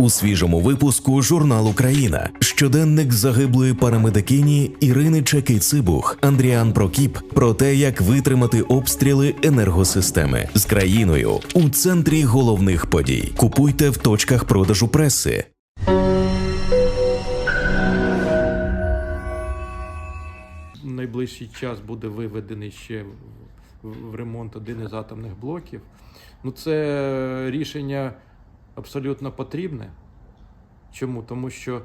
У свіжому випуску журнал Україна щоденник загиблої парамедикині Ірини Чаки-Цибух Андріан Прокіп про те, як витримати обстріли енергосистеми з країною у центрі головних подій. Купуйте в точках продажу преси. Найближчий час буде виведений ще в ремонт один із атомних блоків. Ну, це рішення абсолютно потрібне. Чому? Тому що е,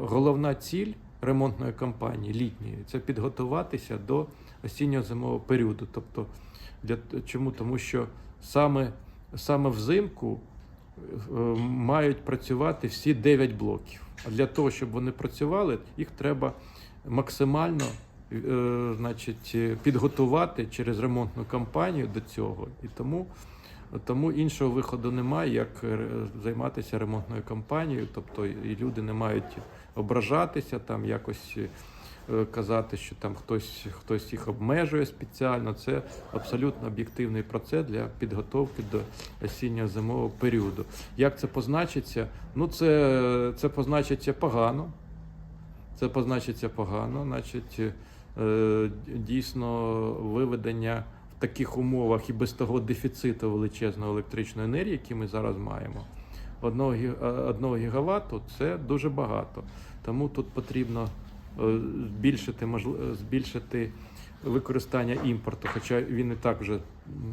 головна ціль ремонтної кампанії літньої це підготуватися до осінньо-зимового періоду. Тобто, для, чому? Тому що саме, саме взимку е, мають працювати всі 9 блоків. А для того, щоб вони працювали, їх треба максимально е, значить, підготувати через ремонтну кампанію до цього. І тому, тому іншого виходу немає, як е, займатися ремонтною кампанією. Тобто і люди не мають ображатися, там якось е, казати, що там хтось, хтось їх обмежує спеціально. Це абсолютно об'єктивний процес для підготовки до осінньо-зимового періоду. Як це позначиться? Ну, це, це позначиться погано. Це позначиться погано, значить, е, дійсно виведення таких умовах і без того дефіциту величезної електричної енергії, який ми зараз маємо, одного, е, одного гігаватту це дуже багато. Тому тут потрібно е, збільшити, можли- збільшити використання імпорту, хоча він і так вже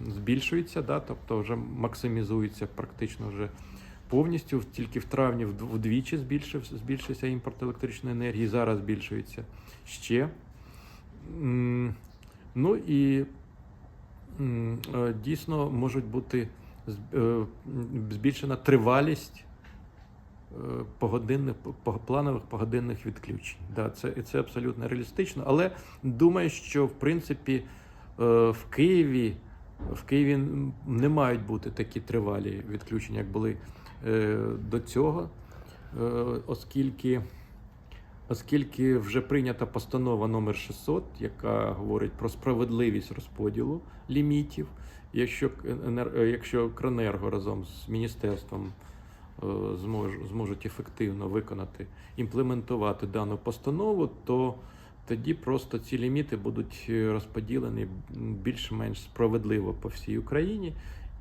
збільшується, да, тобто вже максимізується практично вже повністю. Тільки в травні вдвічі збільшився, збільшився імпорт електричної енергії, зараз збільшується ще. Ну і е, дійсно можуть бути е, збільшена тривалість е, погодинних по- планових погодинних відключень. Да, це, це абсолютно реалістично, але думаю, що в принципі е, в Києві в Києві не мають бути такі тривалі відключення, як були е, до цього, е, оскільки, оскільки вже прийнята постанова номер 600, яка говорить про справедливість розподілу лімітів. Якщо, е, якщо Кронерго разом з міністерством е, зможуть ефективно виконати, імплементувати дану постанову, то тоді просто ці ліміти будуть е, розподілені більш-менш справедливо по всій Україні.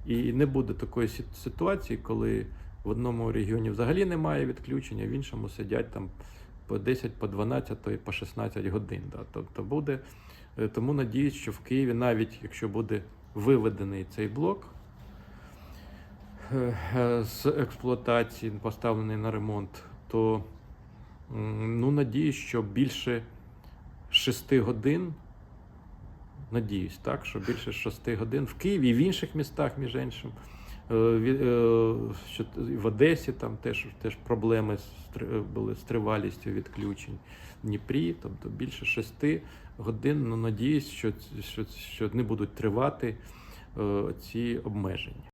І не буде такої ситуації, коли в одному регіоні взагалі немає відключення, в іншому сидять там по 10, по 12, то і по 16 годин. Да. Тобто буде. е, Тому надіюсь, що в Києві, навіть якщо буде виведений цей блок е, е, з експлуатації, поставлений на ремонт, то ну, надіюсь, що більше 6 годин. Надіюсь, так, що більше 6 годин в Києві і в інших містах, між іншим. Е, е, в Одесі там теж, теж проблеми з були з тривалістю відключень. В Дніпрі, тобто більше шести годин. Ну, надіюсь, що, що, що не будуть тривати е, ці обмеження.